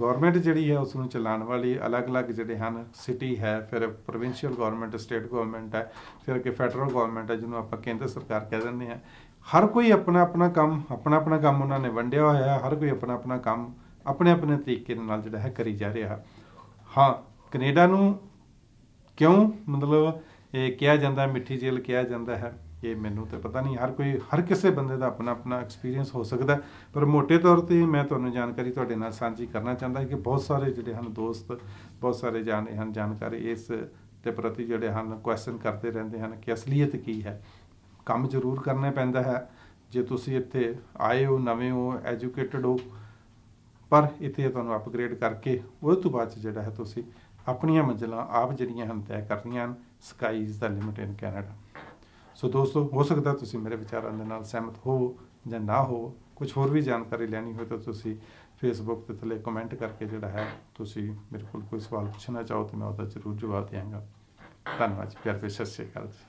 [SPEAKER 1] ਗਵਰਨਮੈਂਟ ਜਿਹੜੀ ਹੈ ਉਸ ਨੂੰ ਚਲਾਉਣ ਵਾਲੀ ਅਲੱਗ-ਅਲੱਗ ਜਿਹੜੇ ਹਨ ਸਿਟੀ ਹੈ, ਫਿਰ ਪ੍ਰੋਵਿੰਸ਼ੀਅਲ ਗਵਰਨਮੈਂਟ ਸਟੇਟ ਗਵਰਨਮੈਂਟ ਹੈ, ਫਿਰ ਕਿ ਫੈਡਰਲ ਗਵਰਨਮੈਂਟ ਹੈ, ਜਿਹਨੂੰ ਆਪਾਂ ਕੇਂਦਰ ਸਰਕਾਰ ਕਹਿ ਦਿੰਦੇ ਹਾਂ। ਹਰ ਕੋਈ ਆਪਣਾ ਆਪਣਾ ਕੰਮ ਆਪਣਾ ਆਪਣਾ ਕੰਮ ਉਹਨਾਂ ਨੇ ਵੰਡਿਆ ਹੋਇਆ ਹੈ, ਹਰ ਕੋਈ ਆਪਣਾ ਆਪਣਾ ਕੰਮ ਆਪਣੇ ਆਪਣੇ ਤਰੀਕੇ ਦੇ ਨਾਲ ਜਿਹੜਾ ਹੈ ਕਰੀ ਜਾ ਰਿਹਾ। ਹਾਂ, ਕੈਨੇਡਾ ਨੂੰ ਕਿਉਂ ਮਤਲਬ ਇਹ ਕਿਹਾ ਜਾਂਦਾ, ਮਿੱਠੀ ਜੇਲ੍ਹ ਕਿਹਾ ਜਾਂਦਾ ਹੈ? ਇਹ ਮੈਨੂੰ ਤਾਂ ਪਤਾ ਨਹੀਂ ਹਰ ਕੋਈ, ਹਰ ਕਿਸੇ ਬੰਦੇ ਦਾ ਆਪਣਾ ਆਪਣਾ ਐਕਸਪੀਰੀਅੰਸ ਹੋ ਸਕਦਾ ਪਰ ਮੋٹے ਤੌਰ ਤੇ ਮੈਂ ਤੁਹਾਨੂੰ ਜਾਣਕਾਰੀ ਤੁਹਾਡੇ ਨਾਲ ਸਾਂਝੀ ਕਰਨਾ ਚਾਹੁੰਦਾ ਕਿ ਬਹੁਤ ਸਾਰੇ ਜਿਹੜੇ ਹਨ ਦੋਸਤ, ਬਹੁਤ ਸਾਰੇ ਜਾਣੇ ਹਨ ਜਾਣਕਾਰੀ ਇਸ ਦੇ ਪ੍ਰਤੀ ਜਿਹੜੇ ਹਨ ਕੁਐਸਚਨ ਕਰਦੇ ਰਹਿੰਦੇ ਹਨ ਕਿ ਅਸਲੀਅਤ ਕੀ ਹੈ। ਕੰਮ ਜ਼ਰੂਰ ਕਰਨਾ ਪੈਂਦਾ ਹੈ। ਜੇ ਤੁਸੀਂ ਇੱਥੇ ਆਏ ਹੋ, ਨਵੇਂ ਹੋ ਐਜੂਕੇਟਡ ਹੋ, ਪਰ ਇੱਥੇ ਤੁਹਾਨੂੰ ਅਪਗ੍ਰੇਡ ਕਰਕੇ ਉਹਦੇ ਤੋਂ ਬਾਅਦ 'ਚ ਜਿਹੜਾ ਹੈ ਤੁਸੀਂ ਆਪਣੀਆਂ ਮੰਜ਼ਿਲਾਂ ਆਪ ਜਿਹੜੀਆਂ ਹਨ ਤੈਅ ਕਰਨੀਆਂ ਹਨ। Sky is the limit in Canada so ਦੋਸਤੋ, ਹੋ ਸਕਦਾ ਤੁਸੀਂ ਮੇਰੇ ਵਿਚਾਰਾਂ ਦੇ ਨਾਲ ਸਹਿਮਤ ਹੋਵੋ ਜਾਂ ਨਾ ਹੋਵੋ ਕੁਝ ਹੋਰ ਵੀ ਜਾਣਕਾਰੀ ਲੈਣੀ ਹੋਵੇ ਤਾਂ ਤੁਸੀਂ ਫੇਸਬੁੱਕ ਤੇ ਥੱਲੇ ਕਮੈਂਟ ਕਰਕੇ ਜਿਹੜਾ ਹੈ, ਤੁਸੀਂ ਮੇਰੇ ਕੋਲ ਕੋਈ ਸਵਾਲ ਪੁੱਛਣਾ ਚਾਹੋ ਤਾਂ ਮੈਂ ਉਹਦਾ ਜ਼ਰੂਰ ਜਵਾਬ ਦਿਆਂਗਾ ਧੰਨਵਾਦ ਜੀ, ਪਿਆਰ ਭਰੀ ਸਤਿ ਸ਼੍ਰੀ ਅਕਾਲ ਜੀ।